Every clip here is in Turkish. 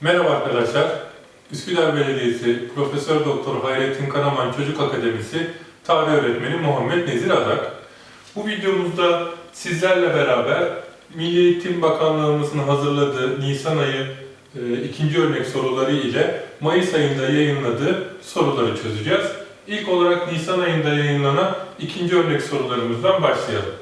Merhaba arkadaşlar. Üsküdar Belediyesi Profesör Doktor Hayrettin Karaman Çocuk Akademisi Tarih Öğretmeni Muhammed Nezir Adak. Bu videomuzda sizlerle beraber Milli Eğitim Bakanlığımızın hazırladığı Nisan ayı e, ikinci örnek soruları ile Mayıs ayında yayınladığı soruları çözeceğiz. İlk olarak Nisan ayında yayınlanan ikinci örnek sorularımızdan başlayalım.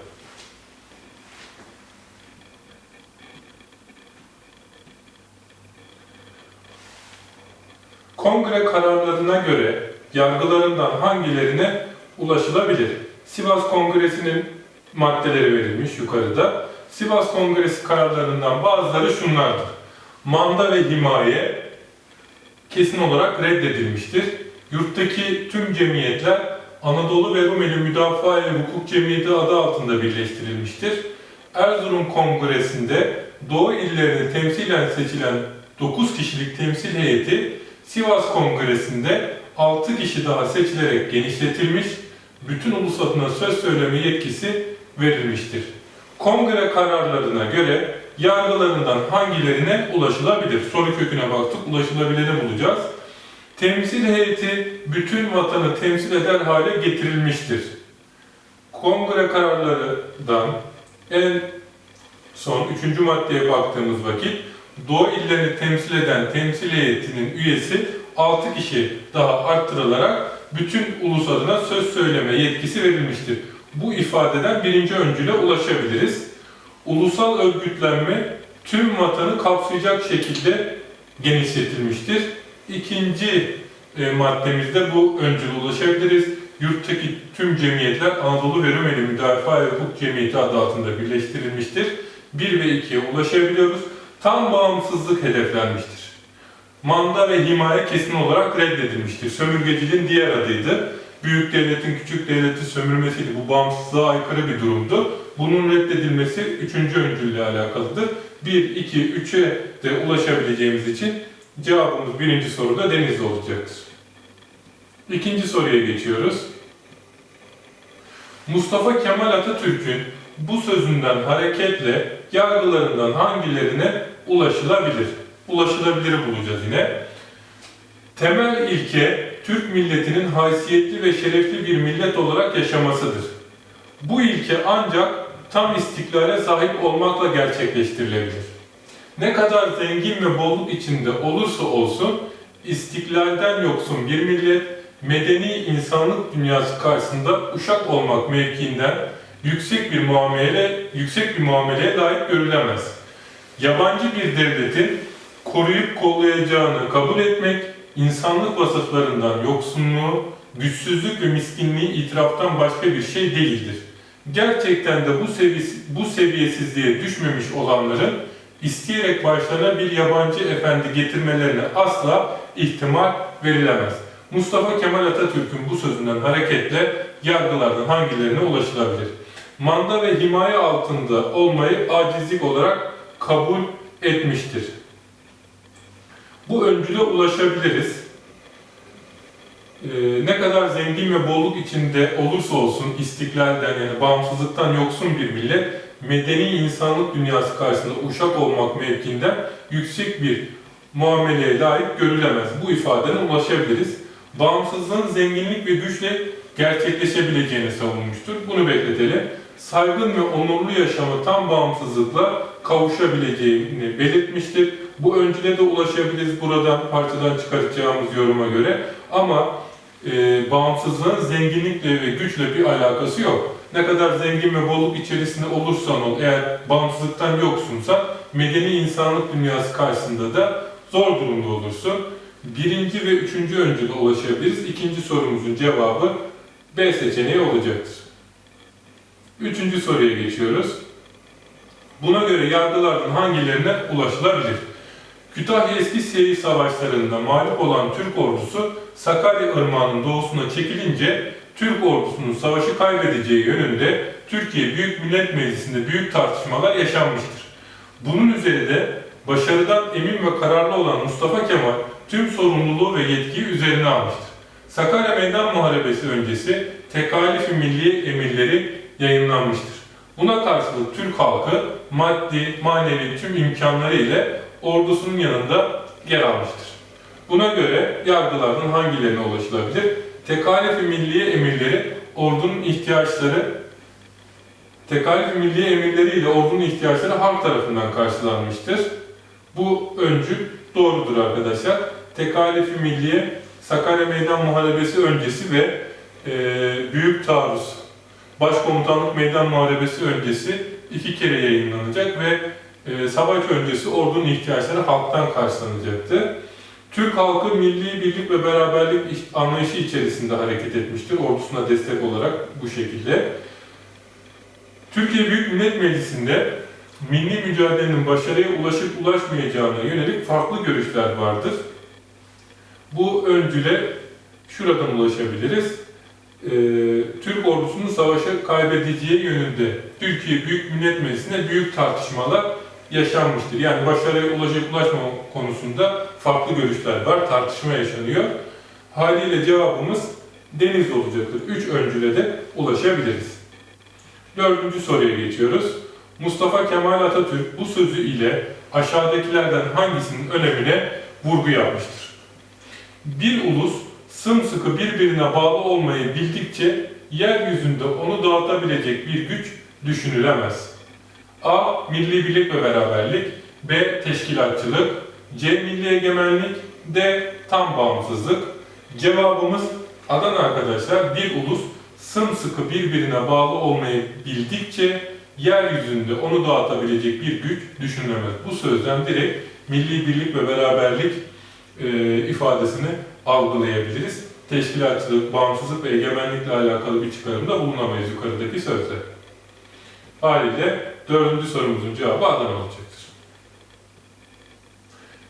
Kongre kararlarına göre yargılarından hangilerine ulaşılabilir? Sivas Kongresi'nin maddeleri verilmiş yukarıda. Sivas Kongresi kararlarından bazıları şunlardır. Manda ve himaye kesin olarak reddedilmiştir. Yurttaki tüm cemiyetler Anadolu ve Rumeli Müdafaa ve Hukuk Cemiyeti adı altında birleştirilmiştir. Erzurum Kongresi'nde Doğu illerini temsilen seçilen 9 kişilik temsil heyeti Sivas Kongresi'nde 6 kişi daha seçilerek genişletilmiş, bütün ulus adına söz söyleme yetkisi verilmiştir. Kongre kararlarına göre yargılarından hangilerine ulaşılabilir? Soru köküne baktık, ulaşılabileni bulacağız. Temsil heyeti bütün vatanı temsil eder hale getirilmiştir. Kongre kararlarından en son üçüncü maddeye baktığımız vakit Doğu illerini temsil eden temsil heyetinin üyesi 6 kişi daha arttırılarak bütün ulus adına söz söyleme yetkisi verilmiştir. Bu ifadeden birinci öncüle ulaşabiliriz. Ulusal örgütlenme tüm vatanı kapsayacak şekilde genişletilmiştir. İkinci e, maddemizde bu öncüle ulaşabiliriz. Yurttaki tüm cemiyetler Anadolu ve Rumeli Müdafaa ve Hukuk Cemiyeti adı altında birleştirilmiştir. 1 ve 2'ye ulaşabiliyoruz tam bağımsızlık hedeflenmiştir. Manda ve himaye kesin olarak reddedilmiştir. Sömürgeciliğin diğer adıydı. Büyük devletin küçük devleti sömürmesiydi. Bu bağımsızlığa aykırı bir durumdu. Bunun reddedilmesi üçüncü öncülle alakalıdır. 1, 2, 3'e de ulaşabileceğimiz için cevabımız birinci soruda denizli olacaktır. İkinci soruya geçiyoruz. Mustafa Kemal Atatürk'ün bu sözünden hareketle yargılarından hangilerine ulaşılabilir? Ulaşılabiliri bulacağız yine. Temel ilke Türk milletinin haysiyetli ve şerefli bir millet olarak yaşamasıdır. Bu ilke ancak tam istiklale sahip olmakla gerçekleştirilebilir. Ne kadar zengin ve bolluk içinde olursa olsun istiklalden yoksun bir millet medeni insanlık dünyası karşısında uşak olmak mevkiinden yüksek bir muamele yüksek bir muameleye layık görülemez. Yabancı bir devletin koruyup kollayacağını kabul etmek, insanlık vasıflarından yoksunluğu, güçsüzlük ve miskinliği itiraftan başka bir şey değildir. Gerçekten de bu, seviyesi, bu seviyesizliğe düşmemiş olanların isteyerek başlarına bir yabancı efendi getirmelerine asla ihtimal verilemez. Mustafa Kemal Atatürk'ün bu sözünden hareketle yargılardan hangilerine ulaşılabilir? manda ve himaye altında olmayı acizlik olarak kabul etmiştir. Bu öncüle ulaşabiliriz. Ee, ne kadar zengin ve bolluk içinde olursa olsun istiklalden yani bağımsızlıktan yoksun bir millet medeni insanlık dünyası karşısında uşak olmak mevkiinden yüksek bir muameleye layık görülemez. Bu ifadene ulaşabiliriz. Bağımsızlığın zenginlik ve güçle gerçekleşebileceğini savunmuştur. Bunu bekletelim saygın ve onurlu yaşamı tam bağımsızlıkla kavuşabileceğini belirtmiştir. Bu öncüle de ulaşabiliriz buradan parçadan çıkartacağımız yoruma göre ama e, bağımsızlığın zenginlikle ve güçle bir alakası yok. Ne kadar zengin ve bolluk içerisinde olursan ol, eğer bağımsızlıktan yoksunsa medeni insanlık dünyası karşısında da zor durumda olursun. Birinci ve üçüncü öncüle ulaşabiliriz. İkinci sorumuzun cevabı B seçeneği olacaktır. Üçüncü soruya geçiyoruz. Buna göre yargılardan hangilerine ulaşılabilir? Kütahya Eski Seyir Savaşlarında mağlup olan Türk ordusu Sakarya Irmağı'nın doğusuna çekilince Türk ordusunun savaşı kaybedeceği yönünde Türkiye Büyük Millet Meclisi'nde büyük tartışmalar yaşanmıştır. Bunun üzerinde başarıdan emin ve kararlı olan Mustafa Kemal tüm sorumluluğu ve yetkiyi üzerine almıştır. Sakarya Meydan Muharebesi öncesi tekalif milli emirleri yayınlanmıştır. Buna karşılık Türk halkı maddi, manevi tüm imkanları ile ordusunun yanında yer almıştır. Buna göre yargılardan hangilerine ulaşılabilir? Tekalif-i milliye emirleri ordunun ihtiyaçları Tekalif-i milliye emirleri ile ordunun ihtiyaçları halk tarafından karşılanmıştır. Bu öncül doğrudur arkadaşlar. Tekalif-i milliye Sakarya Meydan Muharebesi öncesi ve e, Büyük Taarruz Başkomutanlık Meydan Muharebesi öncesi iki kere yayınlanacak ve e, savaş öncesi ordunun ihtiyaçları halktan karşılanacaktı. Türk halkı milli birlik ve beraberlik anlayışı içerisinde hareket etmiştir. Ordusuna destek olarak bu şekilde. Türkiye Büyük Millet Meclisi'nde milli mücadelenin başarıya ulaşıp ulaşmayacağına yönelik farklı görüşler vardır. Bu öncüle şuradan ulaşabiliriz. Ee, Türk ordusunun savaşı kaybedeceği yönünde Türkiye Büyük Millet Meclisi'nde büyük tartışmalar yaşanmıştır. Yani başarıya ulaşıp ulaşmama konusunda farklı görüşler var, tartışma yaşanıyor. Haliyle cevabımız deniz olacaktır. Üç öncüle de ulaşabiliriz. Dördüncü soruya geçiyoruz. Mustafa Kemal Atatürk bu sözü ile aşağıdakilerden hangisinin önemine vurgu yapmıştır? Bir ulus sımsıkı birbirine bağlı olmayı bildikçe yeryüzünde onu dağıtabilecek bir güç düşünülemez. A. Milli birlik ve beraberlik B. Teşkilatçılık C. Milli egemenlik D. Tam bağımsızlık Cevabımız Adana arkadaşlar bir ulus sımsıkı birbirine bağlı olmayı bildikçe yeryüzünde onu dağıtabilecek bir güç düşünülemez. Bu sözden direkt milli birlik ve beraberlik e, ifadesini algılayabiliriz. Teşkilatçılık, bağımsızlık ve egemenlikle alakalı bir çıkarımda bulunamayız yukarıdaki sözde. Haliyle dördüncü sorumuzun cevabı Adana olacaktır.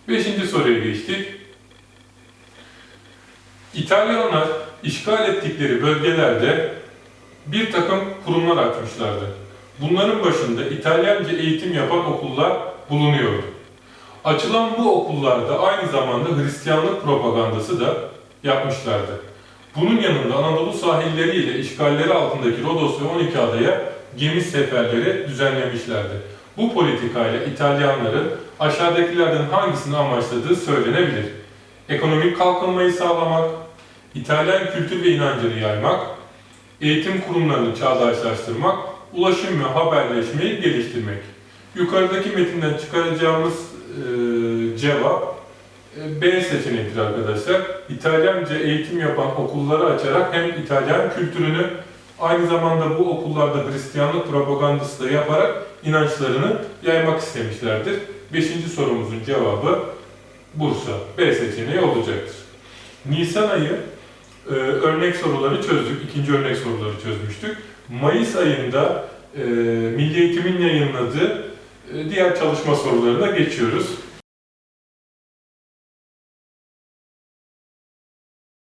Beşinci soruya geçtik. İtalyanlar işgal ettikleri bölgelerde bir takım kurumlar açmışlardı. Bunların başında İtalyanca eğitim yapan okullar bulunuyordu. Açılan bu okullarda aynı zamanda Hristiyanlık propagandası da yapmışlardı. Bunun yanında Anadolu sahilleriyle işgalleri altındaki Rodos ve 12 adaya gemi seferleri düzenlemişlerdi. Bu politikayla İtalyanların aşağıdakilerden hangisini amaçladığı söylenebilir. Ekonomik kalkınmayı sağlamak, İtalyan kültür ve inancını yaymak, eğitim kurumlarını çağdaşlaştırmak, ulaşım ve haberleşmeyi geliştirmek. Yukarıdaki metinden çıkaracağımız e, cevap e, B seçeneğidir arkadaşlar. İtalyanca eğitim yapan okulları açarak hem İtalyan kültürünü aynı zamanda bu okullarda Hristiyanlık propagandası da yaparak inançlarını yaymak istemişlerdir. Beşinci sorumuzun cevabı Bursa. B seçeneği olacaktır. Nisan ayı e, örnek soruları çözdük. İkinci örnek soruları çözmüştük. Mayıs ayında e, Milli Eğitim'in yayınladığı diğer çalışma sorularına geçiyoruz.